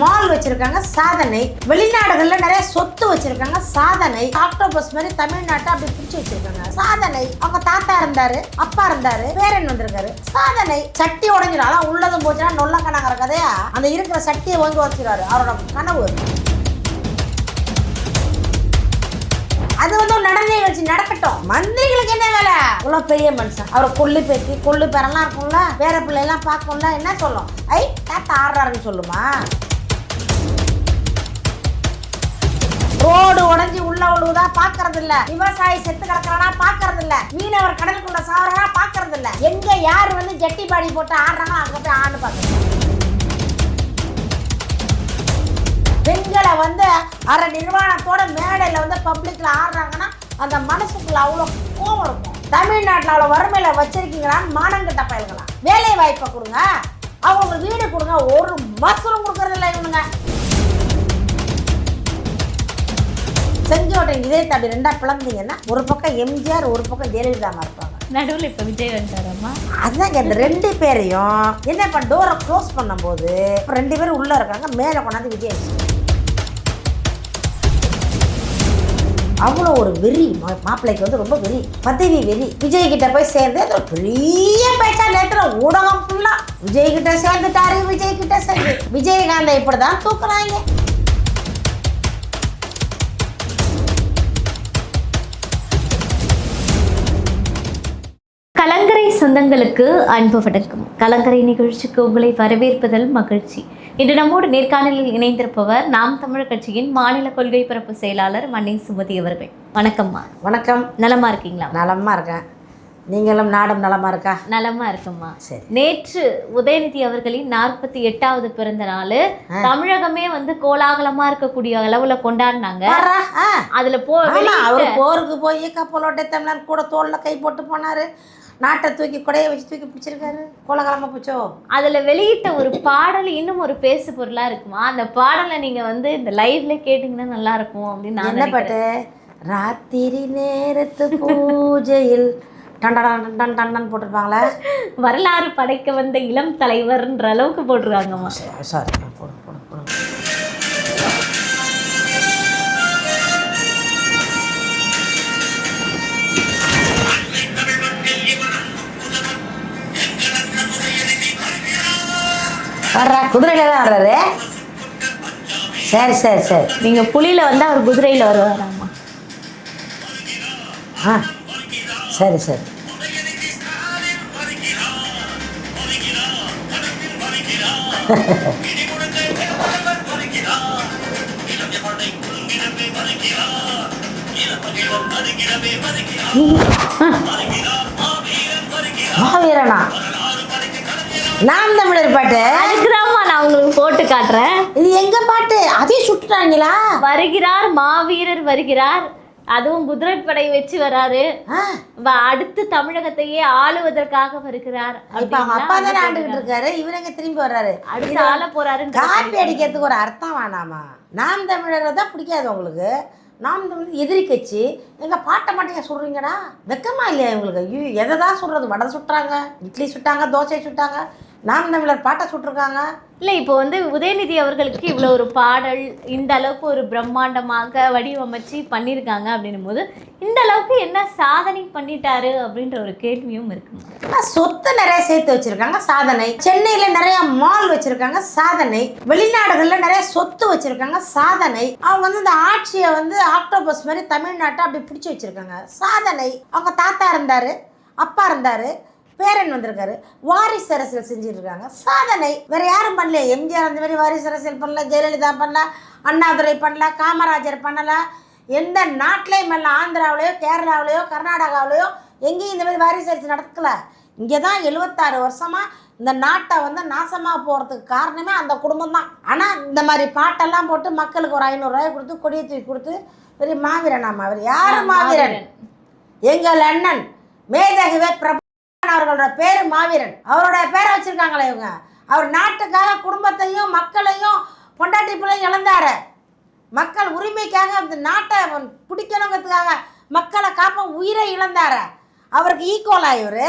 Mall வச்சிருக்காங்க சாதனை. வெளிநாடுகள்ல நிறைய சொத்து வச்சிருக்காங்க சாதனை. ஆக்டோபஸ் மாதிரி தமிழ்நாட்டை அப்படி பிடிச்சு வச்சிருக்காங்க. சாதனை. அவங்க தாத்தா இருந்தாரு அப்பா இருந்தாரு பேரன் வந்திருக்காரு? சாதனை. சட்டி உடைஞ்சிடும் அதான் உள்ளதும் போச்சுன்னா நொல்ல கணக்கிற கதையா? அந்த இருக்கிற சட்டியை வாங்கி வச்சிருவாரு அவரோட கனவு. அது வந்து ஒரு நடன நிகழ்ச்சி நடக்கட்டும். மந்திரிகளுக்கு என்ன வேலை? இவ்வளோ பெரிய மனுஷன். அவரை கொள்ளு பேத்தி கொள்ளு பேரெல்லாம் இருக்கும்ல வேற பிள்ளைலாம் பார்க்கும்ல என்ன சொல்லும்? ஐ தாத்தா ஆடுறாருன்னு சொல்லுமா? ரோடு உடஞ்சி உள்ள உழுவுதா பாக்குறது இல்ல விவசாயி செத்து கிடக்குறானா பாக்குறது இல்ல மீனவர் கடலுக்குள்ள சாவரா பாக்குறது இல்ல எங்க யார் வந்து ஜட்டி பாடி போட்டு ஆடுறாங்களோ அங்க போய் ஆடு பாக்குறது பெண்களை வந்து அரை நிர்வாணத்தோட மேடையில் வந்து பப்ளிக்ல ஆடுறாங்கன்னா அந்த மனசுக்குள்ள அவ்வளோ கோவம் இருக்கும். தமிழ்நாட்டில் அவ்வளோ வறுமையில் வச்சிருக்கீங்களான்னு மானங்கிட்ட பயல்களாம் வேலை வாய்ப்பை கொடுங்க. அவங்க வீடு கொடுங்க. ஒரு மசூரும் கொடுக்கறது இல்லை இவனுங்க. செங்கோட்டை இதே தம்பி ரெண்டா பிளந்தீங்கன்னா ஒரு பக்கம் எம்ஜிஆர் ஒரு பக்கம் ஜெயலலிதா இருப்பாங்க. நடுவில் இப்போ விஜய் வந்துட்டாரம்மா? அதுதாங்க இந்த ரெண்டு பேரையும் என்ன பண்ண டோரை க்ளோஸ் பண்ணும்போது இப்ப ரெண்டு பேரும் உள்ள இருக்காங்க மேலே கொண்டாந்து விஜய் அவ்வளோ ஒரு வெறி மாப்பிள்ளைக்கு வந்து ரொம்ப வெறி பதவி வெறி. விஜய் கிட்ட போய் சேர்ந்து அது பெரிய பேச்சா நேரத்துல ஊடகம் ஃபுல்லா விஜய் கிட்ட சேர்ந்துட்டாரு விஜய் கிட்ட சேர்ந்து. விஜயகாந்தை இப்படிதான் தூக்குறாங்க. சொந்தங்களுக்கு அன்பு வணக்கம். கலங்கரை நிகழ்ச்சிக்கு உங்களை வரவேற்பதில் மகிழ்ச்சி. இன்று நம்மோடு நேர்காணலில் இணைந்திருப்பவர் நாம் தமிழர் கட்சியின் மாநில கொள்கை பரப்பு செயலாளர் மண்ணை சுமதி அவர்கள். வணக்கம்மா. வணக்கம். நலமா இருக்கீங்களா? நலமா இருக்கேன். நீங்களும் நாடும் நலமா இருக்கா? நலமா இருக்கும்மா. சரி. நேற்று உதயநிதி அவர்களின் நாற்பத்தி எட்டாவது பிறந்த நாள். தமிழகமே வந்து கோலாகலமா இருக்கக்கூடிய அளவுல கொண்டாடினாங்க. அதுல போ போருக்கு போய் கப்பலோட்டை தமிழர் கூட தோல்ல கை போட்டு போனாரு. நாட்டை தூக்கி கொடையை வச்சு தூக்கி பிடிச்சிருக்காரு. கோலகாலமா போச்சோ? அதுல வெளியிட்ட ஒரு பாடல் இன்னும் ஒரு பேசு பொருளா இருக்குமா? அந்த பாடலை நீங்க வந்து இந்த லைவ்ல கேட்டீங்கன்னா நல்லா இருக்கும் அப்படின்னு நான் என்ன. பாட்டு? ராத்திரி நேரத்து பூஜையில் டண்டடான் டன் டன் போட்டிருப்பாங்களே? வரலாறு படைக்க வந்த இளம் தலைவர்ன்ற அளவுக்கு போட்டிருக்காங்கம்மா. சாரி போடு. குதிரையில தான் வர்றாரு சரி சரி சரி நீங்க புலியில வந்து அவர் குதிரையில வருவாராம்மா ஆ சரி சரி மாவீரனா நாம் தமிழர் பாட்டு நான் உங்களுக்கு போட்டு காட்டுறேன். இது எங்க பாட்டு? அதையும் சுட்டுட்டாங்களா? வருகிறார் மாவீரர் வருகிறார். அதுவும் குதிரைப்படை வச்சு வராரு. அடுத்து தமிழகத்தையே ஆளுவதற்காக வருகிறார். அப்பா தானே ஆண்டுகிட்டு இருக்காரு. இவரங்க திரும்பி வர்றாரு? அடுத்து ஆள போறாருன்னு காப்பி அடிக்கிறதுக்கு ஒரு அர்த்தம் வேணாமா? நாம் தமிழரை தான் பிடிக்காது உங்களுக்கு. நாம் தமிழர் எதிரி கட்சி. எங்கள் பாட்டை மட்டும் ஏன் சொல்கிறீங்கடா வெக்கமா இல்லையா இவங்களுக்கு? ஐயோ எதை தான் சொல்கிறது வடை சுட்டுறாங்க இட்லி சுட்டாங்க தோசை சுட்டாங்க. நாம் தமிழர் பாட்டை சுட்டிருக்காங்க. இல்ல இப்போ வந்து உதயநிதி அவர்களுக்கு இவ்வளவு ஒரு பாடல் இந்த அளவுக்கு ஒரு பிரம்மாண்டமாக வடிவமைச்சு பண்ணியிருக்காங்க அப்படின்னும் போது இந்த அளவுக்கு என்ன சாதனை பண்ணிட்டாரு அப்படின்ற ஒரு கேள்வியும் இருக்குங்க ஆனா, சொத்து நிறைய சேர்த்து வச்சிருக்காங்க சாதனை. சென்னையில நிறைய மால் வச்சிருக்காங்க சாதனை. வெளிநாடுகள்ல நிறைய சொத்து வச்சிருக்காங்க சாதனை. அவங்க வந்து இந்த ஆட்சியை வந்து ஆக்டோபஸ் மாதிரி தமிழ்நாட்டை அப்படி பிடிச்சி வச்சிருக்காங்க. சாதனை. அவங்க தாத்தா இருந்தாரு அப்பா இருந்தாரு. பேரன் வந்திருக்காரு. வாரிசு அரசியல் செஞ்சுட்டு இருக்காங்க சாதனை. வேற யாரும் பண்ணல எம்ஜிஆர் அந்த மாதிரி வாரிசு அரசியல் பண்ணல ஜெயலலிதா பண்ணல அண்ணாதுரை பண்ணல காமராஜர் பண்ணல. எந்த நாட்டிலையும் பண்ணல ஆந்திராவிலையோ கேரளாவிலையோ கர்நாடகாவிலையோ எங்கேயும் இந்த மாதிரி வாரிசு அரசியல் நடக்கல. இங்கே தான் எழுபத்தாறு வருஷமா இந்த நாட்டை வந்து நாசமாக போகிறதுக்கு காரணமே அந்த குடும்பம் தான். ஆனால் இந்த மாதிரி பாட்டெல்லாம் போட்டு மக்களுக்கு ஒரு ஐநூறுரூவாய் கொடுத்து கொடியை தூக்கி கொடுத்து பெரிய மாவீரனா மாவீரன் யார் மாவீரன். எங்கள் அண்ணன். மேதகுவே பிரபு அவர்களோட பேர் மாவீரன். அவரோட பேரை வச்சுருக்காங்களே இவங்க. அவர் நாட்டுக்காக குடும்பத்தையும் மக்களையும் பொண்டாட்டி பிள்ளையும் இழந்தாரு. மக்கள் உரிமைக்காக அந்த நாட்டை பிடிக்கணுங்கிறதுக்காக மக்களை காப்ப உயிரை இழந்தார. அவருக்கு ஈக்குவலா இவர்.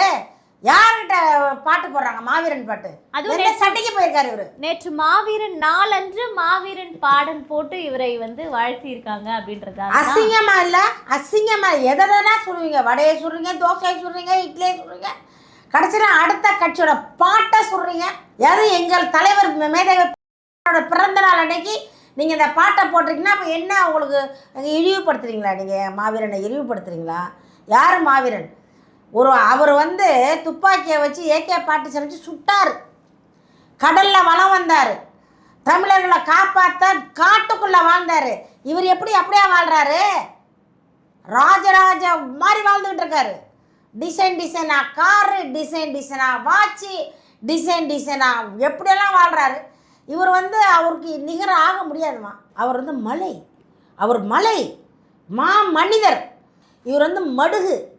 யார்கிட்ட பாட்டு போடுறாங்க? மாவீரன் பாட்டு. அதுவும் எந்த சண்டைக்கு போயிருக்காரு இவரு? நேற்று மாவீரன் நாளன்று மாவீரன் பாடல் போட்டு இவரை வந்து வாழ்த்தி இருக்காங்க அப்படின்றதா அசிங்கமா இல்ல? அசிங்கமா எதனா சொல்லுவீங்க. வடையை சொல்றீங்க தோசையை சொல்றீங்க இட்லியை சொல்றீங்க கடைசியில் அடுத்த கட்சியோட பாட்டை சொல்றீங்க. யாரு? எங்கள் தலைவர் மே- மேதகு பிறந்த நாள் அன்னைக்கு நீங்கள் இந்த பாட்டை போட்டிருக்கீங்கன்னா அப்போ என்ன உங்களுக்கு இழிவுபடுத்துறீங்களா? நீங்கள் மாவீரனை இழிவுபடுத்துறீங்களா? யார் மாவீரன்? ஒரு அவர் வந்து துப்பாக்கியை வச்சு ஏகே பாட்டு செஞ்சு சுட்டார். கடலில் வளம் வந்தார். தமிழர்களை காப்பாற்ற காட்டுக்குள்ளே வாழ்ந்தார். இவர் எப்படி அப்படியே வாழ்கிறாரு ராஜராஜ மாதிரி வாழ்ந்துக்கிட்டு இருக்காரு. டிசைன் டிசைனாக காரு டிசைன் டிசைனாக வாட்சி டிசைன் டிசைனாக எப்படியெல்லாம் வாழ்கிறாரு இவர் வந்து அவருக்கு நிகர ஆக முடியாதுமா. அவர் வந்து மலை. அவர் மலை. மா மனிதர் இவர் வந்து மடுகு.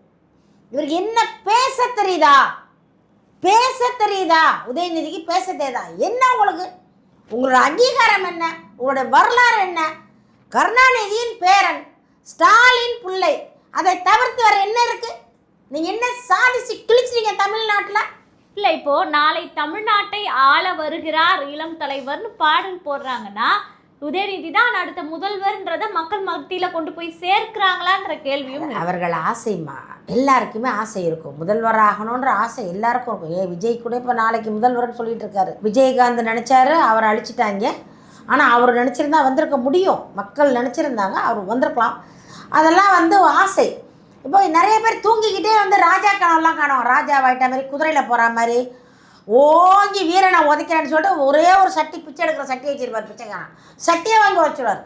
இவருக்கு என்ன பேச தெரியுதா? பேச தெரியுதா? உதயநிதிக்கு பேச தெரியுதா? என்ன உங்களுக்கு? உங்களோட அங்கீகாரம் என்ன? உங்களுடைய வரலாறு என்ன? கருணாநிதியின் பேரன் ஸ்டாலின் பிள்ளை. அதை தவிர்த்து வேற என்ன இருக்கு? நீங்க என்ன சாதிச்சு கிழிச்சிருங்க தமிழ்நாட்டில்? இல்ல இப்போ நாளை தமிழ்நாட்டை ஆள வருகிறார் இளம் தலைவர்னு பாடல் போடுறாங்கன்னா உதயநிதி தான் அடுத்த முதல்வர்ன்றத மக்கள் மத்தியில கொண்டு போய் சேர்க்கிறாங்களான்ற கேள்வியும். அவர்கள் ஆசைமா? எல்லாருக்குமே ஆசை இருக்கும். முதல்வர் ஆகணுன்ற ஆசை எல்லாருக்கும் இருக்கும். ஏ விஜய் கூட இப்போ நாளைக்கு முதல்வர்னு சொல்லிட்டு இருக்காரு விஜயகாந்த் நினைச்சாரு அவரை அழிச்சிட்டாங்க. ஆனால் அவர் நினச்சிருந்தா வந்திருக்க முடியும். மக்கள் நினச்சிருந்தாங்க அவர் வந்திருக்கலாம். அதெல்லாம் வந்து ஆசை. இப்போ நிறைய பேர் தூங்கிக்கிட்டே வந்து ராஜா கனவுலாம் காணும். ராஜா வாயிட்ட மாதிரி குதிரையில் போகிற மாதிரி. ஓங்கி வீரனை உதைக்கிறேன்னு சொல்லிட்டு ஒரே ஒரு சட்டி பிச்சை எடுக்கிற சட்டி வச்சிருப்பார் பிச்சைக்காரன். சட்டியை வாங்கி உடைச்சிடுவார்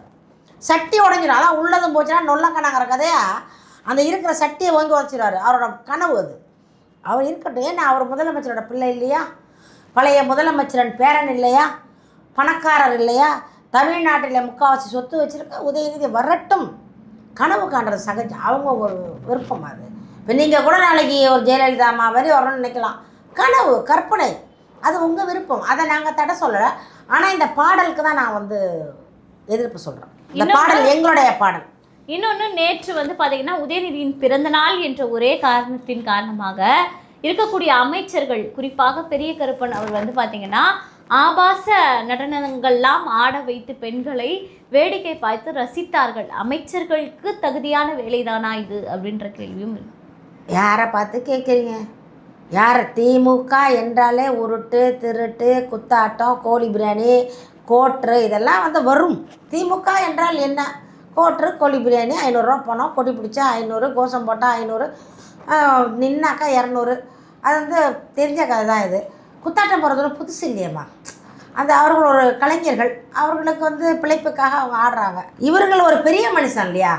சட்டி உடஞ்சிடும் அதான் உள்ளதும் போச்சுன்னா நொல்லக்கணங்கிற கதையா? அந்த இருக்கிற சட்டியை வாங்கி உடைச்சிடுவார். அவரோட கனவு அது. அவர் இருக்கட்டும். ஏன்னா அவர் முதலமைச்சரோட பிள்ளை இல்லையா? பழைய முதலமைச்சரன் பேரன் இல்லையா? பணக்காரர் இல்லையா? தமிழ்நாட்டில் முக்கால்வாசி சொத்து வச்சுருக்க உதயநிதி வரட்டும். கனவு காண்றது சகஜம் அவங்க ஒரு விருப்பம் அது. இப்போ நீங்கள் கூட நாளைக்கு ஒரு ஜெயலலிதா அம்மா மாதிரி வரணும்னு நினைக்கலாம். கனவு கற்பனை. அது உங்கள் விருப்பம். அதை நாங்கள் தடை சொல்லலை. ஆனால் இந்த பாடலுக்கு தான் நான் வந்து எதிர்ப்பு சொல்கிறேன் இந்த பாடல் எங்களுடைய பாடல். இன்னொன்று நேற்று வந்து பார்த்தீங்கன்னா உதயநிதியின் பிறந்தநாள் என்ற ஒரே காரணத்தின் காரணமாக இருக்கக்கூடிய அமைச்சர்கள் குறிப்பாக பெரிய கருப்பன் அவர் வந்து பார்த்தீங்கன்னா ஆபாச நடனங்கள்லாம் ஆட வைத்து பெண்களை வேடிக்கை பார்த்து ரசித்தார்கள். அமைச்சர்களுக்கு தகுதியான வேலைதானா இது? அப்படின்ற கேள்வியும் யாரை பார்த்து கேட்குறீங்க யார்? திமுக என்றாலே உருட்டு திருட்டு குத்தாட்டம் கோழி பிரியாணி கோட்ரு இதெல்லாம் வந்து வரும். திமுக என்றால் என்ன? கோட்ரு கோழி பிரியாணி ஐநூறுரூவா போனோம். கொடி பிடிச்சா ஐநூறு கோசம் போட்டால் ஐநூறு நின்னாக்கா இரநூறு. அது வந்து தெரிஞ்ச கதை தான் இது. குத்தாட்டம் போகிறதுல புதுசு இல்லையம்மா. அந்த அவர்கள் ஒரு கலைஞர்கள். அவர்களுக்கு வந்து பிழைப்புக்காக அவங்க ஆடுறாங்க. இவர்கள் ஒரு பெரிய மனுஷன் இல்லையா?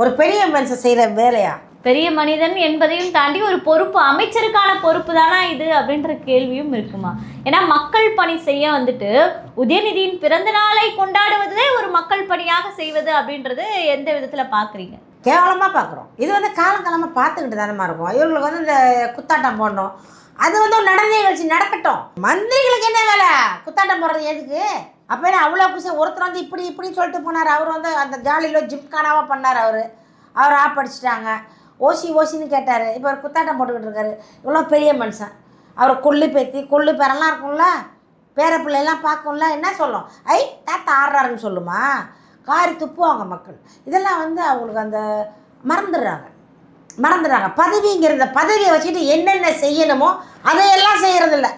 ஒரு பெரிய மனுஷன் செய்கிற வேலையா? பெரிய மனிதன் என்பதையும் தாண்டி ஒரு பொறுப்பு அமைச்சருக்கான பொறுப்பு தானா இது அப்படின்ற கேள்வியும் இருக்குமா? ஏன்னா மக்கள் பணி செய்ய வந்துட்டு உதயநிதியின் பிறந்த நாளை கொண்டாடுவதே ஒரு மக்கள் பணியாக செய்வது அப்படின்றது எந்த விதத்தில் பார்க்குறீங்க கேவலமாக பார்க்குறோம் இது வந்து காலங்காலமாக பார்த்துக்கிட்டு தானே இருக்கும். இவங்களுக்கு வந்து இந்த குத்தாட்டம் போடணும். அது வந்து ஒரு நடன நிகழ்ச்சி நடக்கட்டும். மந்திரிகளுக்கு என்ன வேலை? குத்தாட்டம் போடுறது எதுக்கு? அப்போ என்ன அவ்வளோ புதுசாக ஒருத்தர் வந்து இப்படி இப்படி சொல்லிட்டு போனார். அவர் வந்து அந்த ஜாலியில் ஜிம்கானாவாக பண்ணார் அவர். அவர் ஆப் அடிச்சிட்டாங்க. ஓசி ஓசின்னு கேட்டார். இப்போ அவர் குத்தாட்டம் போட்டுக்கிட்டு இருக்காரு. இவ்வளோ பெரிய மனுஷன். அவர் கொள்ளு பேத்தி கொள்ளு பேரெல்லாம் இருக்கும்ல. பேரப்பிள்ளையெல்லாம் பார்க்கும்ல. என்ன சொல்லும்? ஐ தாத்தா ஆடுறாருன்னு சொல்லுமா? காரி துப்புவாங்க மக்கள். இதெல்லாம் வந்து அவங்களுக்கு அந்த மறந்துடுறாங்க. மறந்துடுறாங்க. பதவிங்கிறத பதவியை வச்சுட்டு என்னென்ன செய்யணுமோ அதையெல்லாம் செய்கிறதில்ல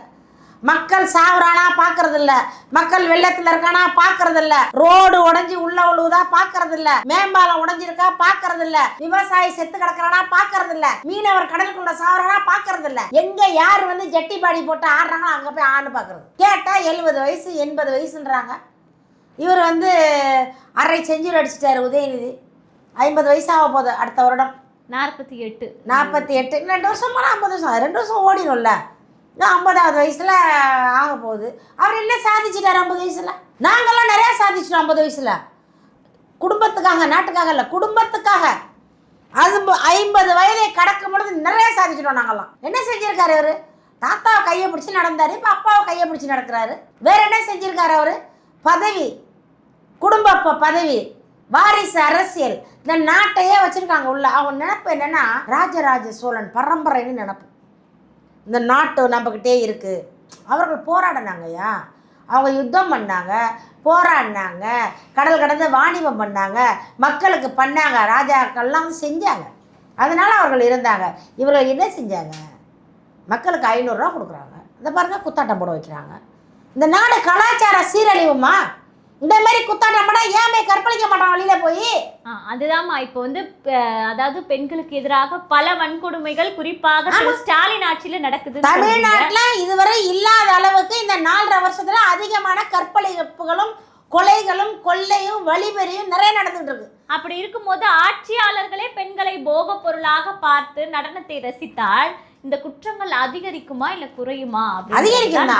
மக்கள் சாவுறானா பார்க்கறதில்ல மக்கள் வெள்ளத்தில் இருக்கானா பார்க்கறதில்ல ரோடு உடைஞ்சு உள்ள உழுவுதா பார்க்கறதில்ல மேம்பாலம் உடைஞ்சிருக்கா பார்க்கறதில்ல விவசாயி செத்து கிடக்குறானா பார்க்கறதில்ல மீனவர் கடலுக்குள்ள சாவுறானா பார்க்கறதில்ல எங்க யார் வந்து ஜட்டி பாடி போட்டு ஆடுறாங்களோ அங்க போய் ஆடு பார்க்கறது கேட்டா எழுபது வயசு எண்பது வயசுன்றாங்க. இவர் வந்து அரை செஞ்சுரி அடிச்சிட்டாரு உதயநிதி. ஐம்பது வயசாக போகுது அடுத்த வருடம். நாற்பத்தி எட்டு. நாற்பத்தி எட்டு. ரெண்டு வருஷம் போனால் ஐம்பது வருஷம் ரெண்டு வருஷம் ஓடிடும்ல. ஐம்பதாவது வயசில் ஆக போகுது. அவர் என்ன சாதிச்சிட்டார் ஐம்பது வயசில்? நாங்கள்லாம் நிறையா சாதிச்சிட்டோம் ஐம்பது வயசில். குடும்பத்துக்காக நாட்டுக்காக இல்லை குடும்பத்துக்காக. அது ஐம்பது வயதை கடக்கும் பொழுது நிறைய சாதிச்சிட்டோம் நாங்கள்லாம் என்ன செஞ்சிருக்காரு அவர்? தாத்தாவை கையை பிடிச்சி நடந்தார் இப்போ அப்பாவை கையை பிடிச்சி நடக்கிறாரு. வேற என்ன செஞ்சிருக்காரு அவர்? பதவி குடும்ப பதவி வாரிசு அரசியல். இந்த நாட்டையே வச்சிருக்காங்க உள்ள. அவங்க நினப்பு என்னென்னா ராஜராஜ சோழன் பரம்பரைன்னு நினப்பு. இந்த நாட்டு நம்மக்கிட்டே இருக்குது அவர்கள் போராடினாங்கய்யா. அவங்க யுத்தம் பண்ணாங்க போராடினாங்க கடல் கடந்து வாணிபம் பண்ணாங்க மக்களுக்கு பண்ணாங்க ராஜாக்கள்லாம் செஞ்சாங்க. அதனால் அவர்கள் இருந்தாங்க. இவர்கள் என்ன செஞ்சாங்க? மக்களுக்கு ஐநூறுரூவா கொடுக்குறாங்க. இந்த பாருங்க குத்தாட்டம் போட வைக்கிறாங்க. இந்த நாடு கலாச்சார சீரழிவுமா? இந்த மாதிரி குத்தாட்டம் போட ஏமே கற்பழிக்க மாட்டான் வெளியில போய்? அதுதாம்மா. இப்போ வந்து அதாவது பெண்களுக்கு எதிராக பல வன்கொடுமைகள் குறிப்பாக ஸ்டாலின் ஆட்சியில நடக்குது தமிழ்நாட்டுல இதுவரை இல்லாத அளவுக்கு இந்த நாலரை வருஷத்துல அதிகமான கற்பழிப்புகளும் கொலைகளும் கொள்ளையும் வழிபறியும் நிறைய நடந்துட்டு இருக்கு. அப்படி இருக்கும்போது ஆட்சியாளர்களே பெண்களை போக பொருளாக பார்த்து நடனத்தை ரசித்தால் இந்த குற்றங்கள் அதிகரிக்குமா இல்ல குறையுமா? அதிகரிக்கும்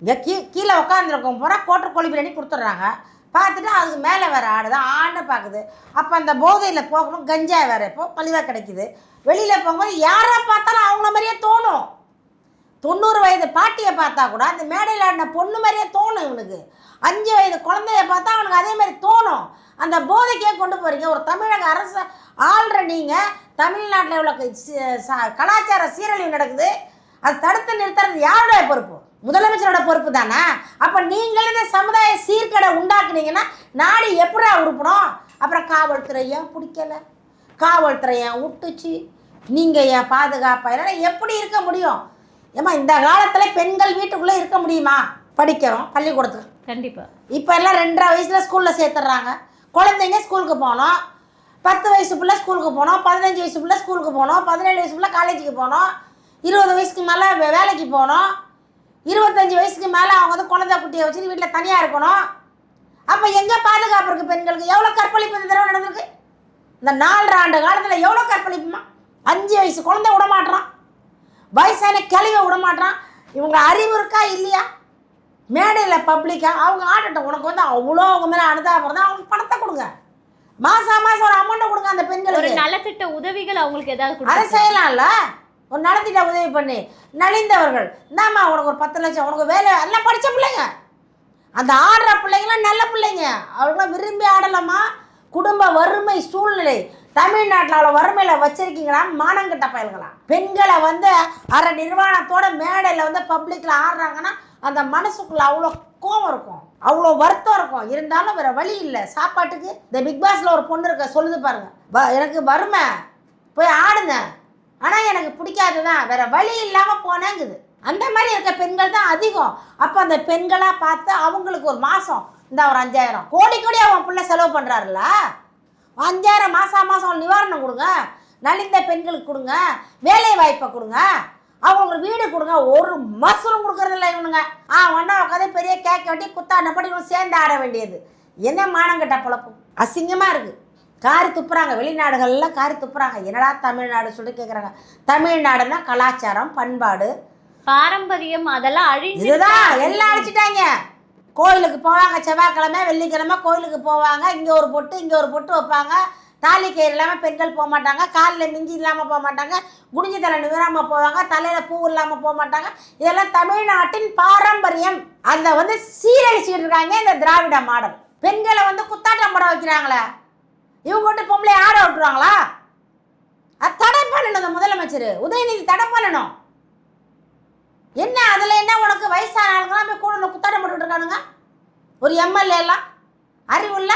இந்த கீ கீழே உட்காந்துருக்கும் பூரா கோட்டை கோழி பிரியாணி கொடுத்துட்றாங்க. பார்த்துட்டு அதுக்கு மேலே வேறு ஆடுது ஆண்டு பார்க்குது. அப்போ அந்த போதையில் போகணும் கஞ்சா வேறு இப்போ பழிவாக கிடைக்குது. வெளியில் போகும்போது யாரை பார்த்தாலும் அவங்கள மாதிரியே தோணும். தொண்ணூறு வயது பாட்டியை பார்த்தா கூட அந்த மேடையில் ஆடின பொண்ணு மாதிரியே தோணும் இவனுக்கு. அஞ்சு வயது குழந்தைய பார்த்தா அவனுக்கு அதே மாதிரி தோணும். அந்த போதைக்கே கொண்டு போகிறீங்க ஒரு தமிழக அரசு ஆள்ற நீங்கள் தமிழ்நாட்டில் உள்ள கலாச்சார சீரழிவு நடக்குது. அது தடுத்து நிறுத்துறது யாருடைய பொறுப்பு? முதலமைச்சரோட பொறுப்பு தானே? அப்போ நீங்களும் இந்த சமுதாய சீர்கேடை உண்டாக்குனீங்கன்னா நாடு எப்படா உருப்படும்? அப்புறம் காவல்துறை ஏன் பிடிக்கல? காவல்துறை ஏன் விட்டுச்சு நீங்கள் ஏன் பாதுகாப்பாக இல்லைன்னா எப்படி இருக்க முடியும்? ஏம்மா இந்த காலத்தில் பெண்கள் வீட்டுக்குள்ளே இருக்க முடியுமா? படிக்கிறோம் பள்ளிக்கூடத்துக்கு. கண்டிப்பா. இப்போ எல்லாம் ரெண்டரை வயசில் ஸ்கூலில் சேர்த்துட்றாங்க. குழந்தைங்க ஸ்கூலுக்கு போகணும். பத்து வயசு பிள்ளை ஸ்கூலுக்கு போகணும். பதினஞ்சு வயசு பிள்ளை ஸ்கூலுக்கு போகணும். பதினேழு வயசு பிள்ளை காலேஜுக்கு போகணும். இருபது வயசுக்கு மேலே வேலைக்கு போகணும். இருபத்தஞ்சி வயசுக்கு மேலே அவங்க வந்து குழந்தை குட்டியை வச்சுட்டு வீட்டில் தனியாக இருக்கணும். அப்போ எங்கே பாதுகாப்பு இருக்குது பெண்களுக்கு? எவ்வளோ கற்பழிப்பு இந்த தடவை நடந்திருக்கு? இந்த நாலரை ஆண்டு காலத்தில் எவ்வளோ கற்பழிப்புமா? அஞ்சு வயசு குழந்தை விட மாட்றான் வயசான கிளவியை விட மாட்றான் இவங்க அறிவு இருக்கா இல்லையா? மேடையில் பப்ளிக்காக அவங்க ஆடட்டும் உனக்கு வந்து அவ்வளோ அவங்க மேலே அனுதாபம் தான் அவங்களுக்கு பணத்தை கொடுங்க. மாதம் மாதம் ஒரு அமௌண்ட்டை கொடுங்க அந்த பெண்களுக்கு. நலத்திட்ட உதவிகள் அவங்களுக்கு ஏதாவது அதை செய்யலாம்ல. ஒரு நடத்திட்ட உதவி பண்ணி நலிந்தவர்கள். இந்தாம்மா உனக்கு ஒரு பத்து லட்சம் உனக்கு வேலை எல்லாம் படித்த பிள்ளைங்க. அந்த ஆடுற பிள்ளைங்களாம் நல்ல பிள்ளைங்க. அவங்களாம் விரும்பி ஆடலாமா? குடும்ப வறுமை சூழ்நிலை. தமிழ்நாட்டில் அவ்வளோ வறுமையில் வச்சிருக்கீங்களா? மானங்கிட்ட பயல்களாம் பெண்களை வந்து அரை நிர்வாணத்தோட மேடையில் வந்து பப்ளிக்கில் ஆடுறாங்கன்னா அந்த மனசுக்குள்ளே அவ்வளோ கோவம் இருக்கும். அவ்வளோ வருத்தம் இருக்கும். இருந்தாலும் வேறு வழி இல்லை. சாப்பாட்டுக்கு இந்த பிக் பாஸில் ஒரு பொண்ணு இருக்க சொல்லுது பாருங்கள் வ- எனக்கு வறுமை. போய் ஆடுங்க. ஆனால் எனக்கு பிடிக்காது தான் வேற வழி இல்லாமல் போனேங்குது. அந்த மாதிரி இருக்க பெண்கள் தான் அதிகம். அப்போ அந்த பெண்களாக பார்த்து அவங்களுக்கு ஒரு மாதம் இந்த ஒரு அஞ்சாயிரம். கோடி கோடி அவன் பிள்ளை செலவு பண்ணுறாருல்ல அஞ்சாயிரம் மாதம் மாதம் நிவாரணம் கொடுங்க. நலிந்த பெண்களுக்கு கொடுங்க. வேலை வாய்ப்பை கொடுங்க. அவங்களுக்கு வீடு கொடுங்க. ஒரு மசூலும் கொடுக்கறதில்ல இவனுங்க. ஆ ஒன்றா உட்காந்து பெரிய கேட்க வெட்டி குத்தாண்டபடி இவங்க சேர்ந்து ஆட வேண்டியது. என்ன மானங்கட்ட பழப்பும் அசிங்கமாக இருக்குது காரி துப்புறாங்க வெளிநாடுகள்ல காரி துப்புறாங்க. என்னடா தமிழ்நாடு சொல்லிட்டு கேட்குறாங்க தமிழ்நாடுனா கலாச்சாரம் பண்பாடு. பாரம்பரியம் அதெல்லாம் அழிஞ்சு இதுதான் எல்லாம் அழிச்சிட்டாங்க. கோயிலுக்கு போவாங்க செவ்வாய்க்கிழமை வெள்ளிக்கிழமை கோயிலுக்கு போவாங்க. இங்கே ஒரு பொட்டு இங்கே ஒரு பொட்டு வைப்பாங்க. தாலி கயிறு இல்லாமல் பெண்கள் போக மாட்டாங்க. காலில் மிஞ்சி இல்லாமல் போக மாட்டாங்க. குடிஞ்சி தலை நிவராமல் போவாங்க. தலையில் பூ இல்லாமல் போக மாட்டாங்க. இதெல்லாம் தமிழ்நாட்டின் பாரம்பரியம். அதை வந்து சீரழிச்சிட்டு இருக்காங்க இந்த திராவிட மாடல். பெண்களை வந்து குத்தாட்டம் போட வைக்கிறாங்களே. விட்டுருவாங்களா அது தடை பண்ணணும் முதலமைச்சர். உதயநிதி தடை பண்ணணும் என்ன அதில் என்ன உனக்கு வயசான ஆளுங்களாம் போய் கூட குத்தாட்டம் போட்டுட்டு இருக்கானுங்க? ஒரு எம்எல்ஏ எல்லாம்? அறிவுள்ள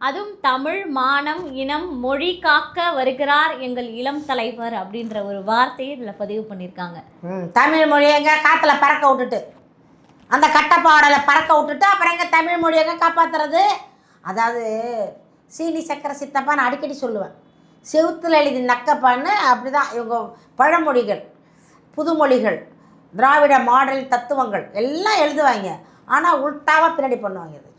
அதுவும் தமிழ் மானம் இனம் மொழி காக்க வருகிறார் எங்கள் இளம் தலைவர் அப்படின்ற ஒரு வார்த்தையை இதுல பதிவு பண்ணியிருக்காங்க. தமிழ் மொழி எங்க காற்றுல பறக்க விட்டுட்டு. அந்த கட்டப்பாடலை பறக்க விட்டுட்டு அப்புறம் எங்க தமிழ் மொழி எங்க காப்பாத்துறது? அதாவது சீனி சக்கரை சித்தப்பா நான் அடிக்கடி சொல்லுவேன். செவுத்தில் எழுதி நக்கப்பான்னு அப்படிதான் இவங்க பழமொழிகள் புதுமொழிகள் திராவிட மாடல் தத்துவங்கள் எல்லாம் எழுதுவாங்க. ஆனால் உள்டாவாக பின்னாடி பண்ணுவாங்க இது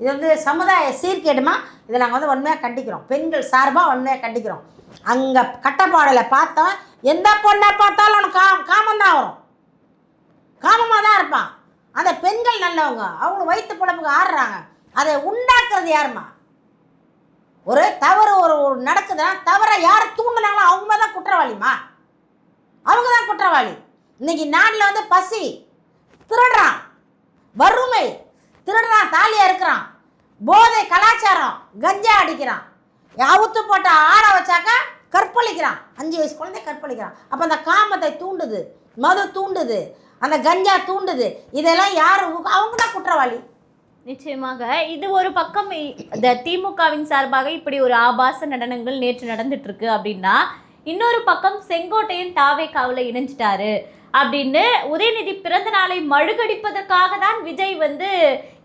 இது வந்து சமுதாய சீர்கேடுமா? இதை நாங்கள் வந்து உண்மையாக கண்டிக்கிறோம். பெண்கள் சார்பாக உண்மையாக கண்டிக்கிறோம். அங்கே கட்டப்பாடலை பார்த்தவன் எந்த பொண்ணை பார்த்தாலும் அவனுக்கு கா காமந்தான் வரும். காமமாக தான் இருப்பான். அந்த பெண்கள் நல்லவங்க. அவங்க வயிற்று பிழப்புக்கு ஆடுறாங்க அதை உண்டாக்குறது யாருமா ஒரு தவறு ஒரு ஒரு நடக்குதுன்னா தவறை யார் தூண்டுனாங்களோ அவங்க தான் குற்றவாளிமா அவங்க தான் குற்றவாளி. இன்னைக்கு நாட்டில் வந்து பசி திருடுறான். வறுமை திருடுறான் தாலியாக இருக்கிறான். போதை கலாச்சாரம் கஞ்சா அடிக்கிறான். அவுத்து போட்ட ஆட வச்சாக்கா கற்பழிக்கிறான். அஞ்சு வயசு குழந்தை கற்பழிக்கிறான். அப்போ அந்த காமத்தை தூண்டுது மது தூண்டுது அந்த கஞ்சா தூண்டுது. இதெல்லாம் யார் அவங்க தான் குற்றவாளி. நிச்சயமாக. இது ஒரு பக்கம் இந்த திமுகவின் சார்பாக இப்படி ஒரு ஆபாச நடனங்கள் நேற்று நடந்துட்டு இருக்கு அப்படின்னா இன்னொரு பக்கம் செங்கோட்டையன் தாவே காவல இணைஞ்சிட்டாரு அப்படின்னு உதயநிதி பிறந்த நாளை மழுகடிப்பதற்காக தான் விஜய் வந்து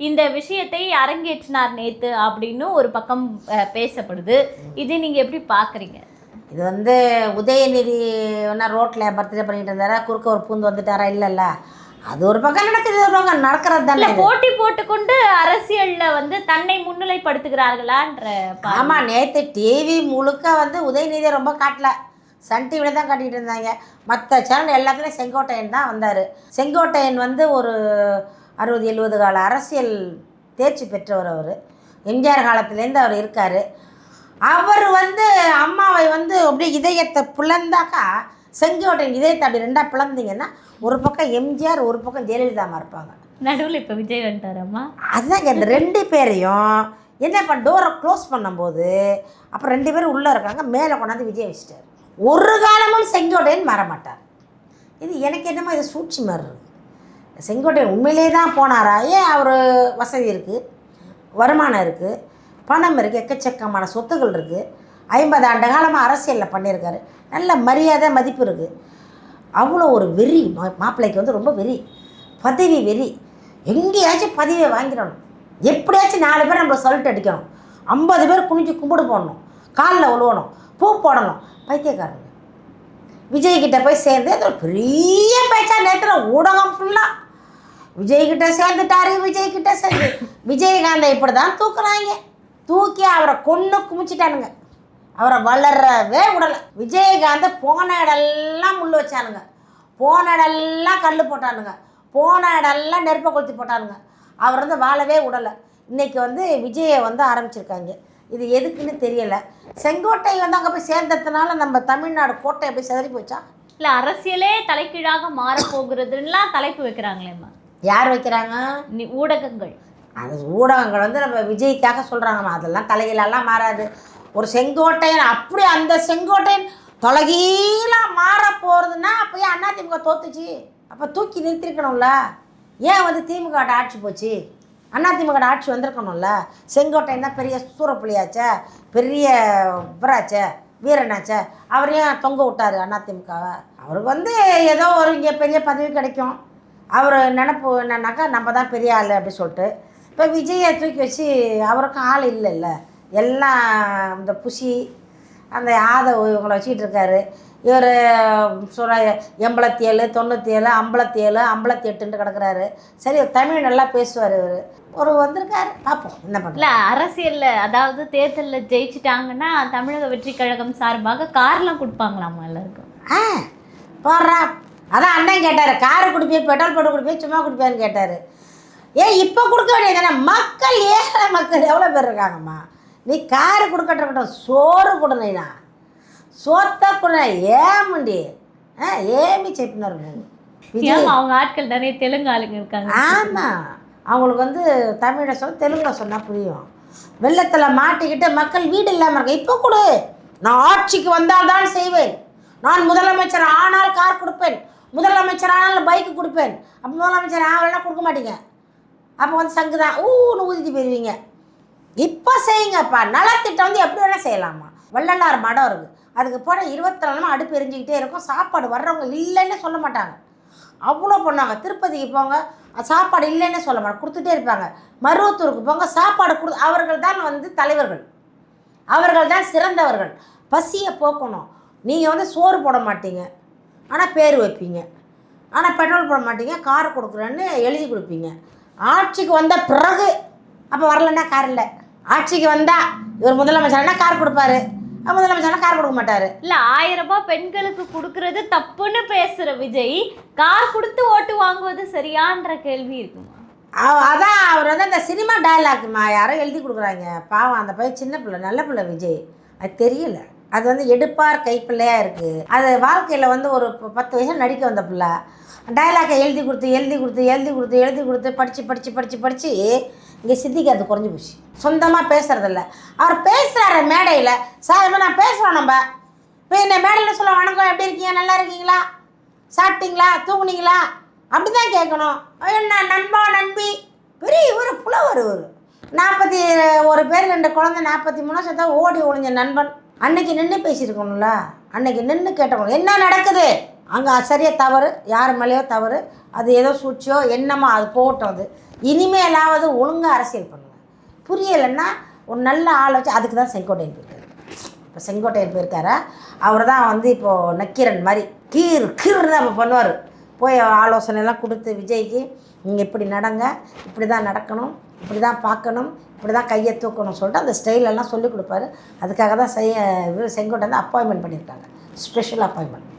இந்த விஷயத்தை அரங்கேற்றினார் நேத்து அப்படின்னு ஒரு பக்கம் பேசப்படுது. இது நீங்க எப்படி பாக்குறீங்க? இது வந்து உதயநிதி என்ன ரோட்டில் பர்த்டே பண்ணிட்டு இருந்தாரா? குறுக்க ஒரு பூந்து வந்துட்டாரா? இல்லைல்ல. அது ஒரு பக்கம் நடக்குது ஒரு பக்கம் நடக்கிறது தானே. போட்டி போட்டுக்கொண்டு அரசியல்ல வந்து தன்னை முன்னிலைப்படுத்துகிறார்களான்ற ஆமாம் நேற்று டிவி முழுக்க வந்து உதயநிதியை ரொம்ப காட்டல. சன் டிவியில் தான் காட்டிகிட்டு இருந்தாங்க. மற்ற சேனல் எல்லாத்துலேயும் செங்கோட்டையன் தான் வந்தார். செங்கோட்டையன் வந்து ஒரு அறுபது எழுபது கால அரசியல் தேர்ச்சி பெற்றவர் அவர். எம்ஜிஆர் காலத்துலேருந்து அவர் இருக்கார். அவர் வந்து அம்மாவை வந்து அப்படியே இதயத்தை பிளந்தாக்கா செங்கோட்டையன் இதயத்தை அப்படி ரெண்டாக பிளந்தீங்கன்னா ஒரு பக்கம் எம்ஜிஆர் ஒரு பக்கம் ஜெயலலிதாமா இருப்பாங்க. நடுவுல இப்ப விஜய் வந்துட்டாரம்மா அதுதாங்க இந்த ரெண்டு பேரையும் என்ன பண்ண டோரை க்ளோஸ் பண்ணும்போது அப்புறம் ரெண்டு பேரும் உள்ளே இருக்காங்க மேலே கொண்டாந்து விஜய் வச்சுட்டார். ஒரு காலமும் செங்கோட்டையன் மாட்டார். இது எனக்கு என்னமோ இது சூழ்ச்சி மாதிரி இருக்கு. செங்கோட்டையன் உண்மையிலே தான் போனாரா? ஏன் அவர் வசதி இருக்குது வருமானம் இருக்குது பணம் இருக்குது எக்கச்சக்கமான சொத்துக்கள் இருக்குது ஐம்பது ஆண்டு காலமாக அரசியலில் பண்ணியிருக்காரு. நல்ல மரியாதை மதிப்பு இருக்குது அவ்வளோ ஒரு வெறி மா மாப்பிள்ளைக்கு வந்து ரொம்ப வெறி பதவி வெறி. எங்கேயாச்சும் பதவியை வாங்கிடணும். எப்படியாச்சும் நாலு பேர் நம்மளை சொல்லிட்டு அடிக்கணும். ஐம்பது பேர் குனிஞ்சு கும்பிடு போடணும். காலில் உழுவணும். பூ போடணும். பைத்தியக்காரங்க. விஜய்கிட்ட போய் சேர்ந்து அது ஒரு பெரிய பேச்சா நேற்று ஊடகம் ஃபுல்லாக விஜய்கிட்ட சேர்ந்துட்டாரு விஜய்கிட்ட சேர்ந்து. விஜயகாந்தை இப்படி தான் தூக்குறாங்க. தூக்கி அவரை கொன்று குமிச்சிட்டானுங்க. அவரை வளரவே விடலை விஜயகாந்தை போன இடெல்லாம் முள் வச்சானுங்க. போன இடெல்லாம் கல் போட்டானுங்க. போன இடெல்லாம் நெருப்பை கொளுத்தி போட்டானுங்க. அவர் வந்து வாழவே விடலை இன்னைக்கு வந்து விஜயை வந்து ஆரம்பிச்சிருக்காங்க. இது எதுக்குன்னு தெரியலை. செங்கோட்டை வந்து அங்கே போய் சேர்ந்ததுனால நம்ம தமிழ்நாடு கோட்டை எப்படி செதறி போச்சா? இல்ல அரசியலே தலைகீழாக மாறப் போகிறதுலாம் தலைப்பு வைக்கிறாங்களேம்மா யார் வைக்கிறாங்க? ஊடகங்கள். அது ஊடகங்கள் வந்து நம்ம விஜய்க்காக சொல்கிறாங்கம்மா அதெல்லாம் தலைகீழெல்லாம் மாறாது. ஒரு செங்கோட்டையன் அப்படி அந்த செங்கோட்டையன் தொலகீலாம் மாற போகிறதுன்னா அப்போ ஏன் திமுக தோத்துச்சு? அப்போ தூக்கி நிறுத்திருக்கணும்ல. ஏன் வந்து திமுக ஆட்சி போச்சு? அதிமுக ஆட்சி வந்திருக்கணும்ல. செங்கோட்டையன் தான் பெரிய சூறப்புள்ளியாச்சே பெரிய இவராச்சே வீரனாச்சே. அவரையும் தொங்க விட்டார் அண்ணா திமுகவை? அவருக்கு வந்து ஏதோ ஒரு இங்கே பெரிய பதவி கிடைக்கும். அவர் நினப்பு என்னன்னாக்கா நம்ம தான் பெரிய ஆள் அப்படி சொல்லிட்டு. இப்போ விஜயை தூக்கி வச்சு அவருக்கும் ஆள் இல்லைல்ல. எல்லாம் இந்த புஷி அந்த ஆதவ் இவங்களை வச்சுக்கிட்டு இருக்காரு. இவர் சொல்ல எண்பத்தி ஏழு தொண்ணூற்றி ஏழு ஐம்பத்தி ஏழு ஐம்பத்தி எட்டுன்ட்டு கிடக்குறாரு. சரி தமிழ் நல்லா பேசுவார் இவர். ஒரு வந்திருக்காரு. பார்ப்போம் என்ன இல்ல அரசியல்ல அதாவது தேர்தல்ல ஜெயிச்சிட்டாங்கன்னா தமிழக வெற்றி கழகம் சார்பாக கார்லாம் கொடுப்பாங்களாமா எல்லாருக்கும்? ஆ போடுறா. அதான் அண்ணன் கேட்டார். காரு குடிப்பியா பெட்ரோல் போட்டு குடிப்பியா சும்மா குடிப்பியான்னு கேட்டார். ஏன் இப்போ கொடுக்க வேண்டியதானே மக்கள் ஏழை மக்கள் எவ்வளோ பேர் இருக்காங்கம்மா? நீ காரு கொடுக்கட்டும் சோறு கொடுனா சோத்த கொடுனா ஏமுண்டி? ஆ ஏமி செப்பினர் அவங்க ஆட்கள் நிறைய தெலுங்கு ஆளுங்க இருக்காங்க. ஆமாம் அவங்களுக்கு வந்து தமிழை சொல்ல தெலுங்கில் சொன்னால் புரியும். வெள்ளத்தில் மாட்டிக்கிட்டு மக்கள் வீடு இல்லாமல் இருக்க. இப்போ கொடு. நான் ஆட்சிக்கு வந்தால் தான் செய்வேன். நான் முதலமைச்சர் ஆனால் கார் கொடுப்பேன். முதலமைச்சர் ஆனால் பைக்கு கொடுப்பேன். அப்போ முதலமைச்சர் ஆகலைன்னா கொடுக்க மாட்டீங்க. அப்போ வந்து சங்கு தான் ஊன்னு ஊதிட்டு போயிடுவீங்க இப்போ செய்யுங்கப்பா. நலத்திட்டம் வந்து எப்படி வேணால் செய்யலாமா? வள்ளலார் மடம் இருக்குது அதுக்கு போனால் இருபத்தி நாலுமா அடுப்பு எரிஞ்சிக்கிட்டே இருக்கும். சாப்பாடு வர்றவங்க இல்லைன்னு சொல்ல மாட்டாங்க. அவ்வளோ பண்ணாங்க திருப்பதிக்கு போங்க. சாப்பாடு இல்லைன்னு சொல்ல மாட்டாங்க. கொடுத்துட்டே இருப்பாங்க. மருவத்தூருக்கு போங்க. சாப்பாடு கொடு. அவர்கள் தான் வந்து தலைவர்கள். அவர்கள் தான் சிறந்தவர்கள். பசியை போக்கணும். நீங்கள் வந்து சோறு போட மாட்டீங்க. ஆனால் பேர் வைப்பீங்க. ஆனால் பெட்ரோல் போட மாட்டீங்க. கார் கொடுக்குறேன்னு எழுதி கொடுப்பீங்க. ஆட்சிக்கு வந்த பிறகு அப்போ வரலன்னா கார் இல்லை. ஆட்சிக்கு வந்தா இவர் முதலமைச்சர்னா கார் கொடுப்பாரு? முதலமைச்சர்னா கார் கொடுக்க மாட்டார்? இல்ல ஆயிரம் ரூபாய் பெண்களுக்கு கொடுக்கறது தப்புன்னு பேசுற விஜய் கார் கொடுத்து ஓட்டு வாங்குவது சரியான்ற கேள்வி இருக்குமா? அதான் அவர் வந்து அந்த சினிமா டயலாக்மா யாரோ எழுதி கொடுக்குறாங்க. பாவம் அந்த பையன் சின்ன பிள்ளை நல்ல பிள்ளை விஜய். அது தெரியல. அது வந்து எடுப்பார் கைப்பிள்ளையாக இருக்குது அது வாழ்க்கையில் வந்து ஒரு பத்து வயசு நடிக்க வந்த பிள்ளை. டயலாக்கை எழுதி கொடுத்து எழுதி கொடுத்து எழுதி கொடுத்து எழுதி கொடுத்து படித்து படித்து படித்து படித்து இங்கே சித்திக்கு அது குறைஞ்சி போச்சு. சொந்தமாக பேசுகிறதில்ல அவர் பேசுகிறாரு மேடையில். சார் இப்போ நான் பேசுகிறோம் நம்ம. இப்போ என்ன மேடையில் சொல்ல வணக்கம். எப்படி இருக்கீங்க? நல்லா இருக்கீங்களா? சாப்பிட்டீங்களா? தூங்குனீங்களா? அப்படி தான் கேட்கணும். என்ன நண்பா நண்பி? பெரிய ஒரு புலவர் ஒரு நாற்பத்தி ஒரு பேர் ரெண்டு குழந்தை நாற்பத்தி மூணு வருஷத்தா ஓடி ஒழிஞ்ச நண்பன். அன்னைக்கு நின்று பேசியிருக்கணும்ல. அன்னைக்கு நின்று கேட்டவங்க என்ன நடக்குது? அங்கே சரியாக தவறு யார் மேலேயோ தவறு அது ஏதோ சூழ்ச்சியோ என்னமோ அது போகட்டும் அது. இனிமேலாவது ஒழுங்காக அரசியல் பண்ணுவேன் புரியலைன்னா ஒரு நல்ல ஆள் வச்சு அதுக்கு தான் செங்கோட்டையன் போயிருக்காரு இப்போ செங்கோட்டையன் போயிருக்காரா? அவர் தான் வந்து இப்போது நக்கீரன் மாதிரி கீர் கீர் தான் இப்போ பண்ணுவார். போய் ஆலோசனை எல்லாம் கொடுத்து விஜய்க்கு நீங்கள் இப்படி நடங்க இப்படி தான் நடக்கணும் இப்படி தான் பார்க்கணும் இப்படி தான் கையை தூக்கணும் சொல்லிட்டு அந்த ஸ்டைலெல்லாம் சொல்லிக் கொடுப்பாரு. அதுக்காக தான் செய்ய செங்கோட்டை வந்து அப்பாயின்மெண்ட் பண்ணியிருக்காங்க. Special appointment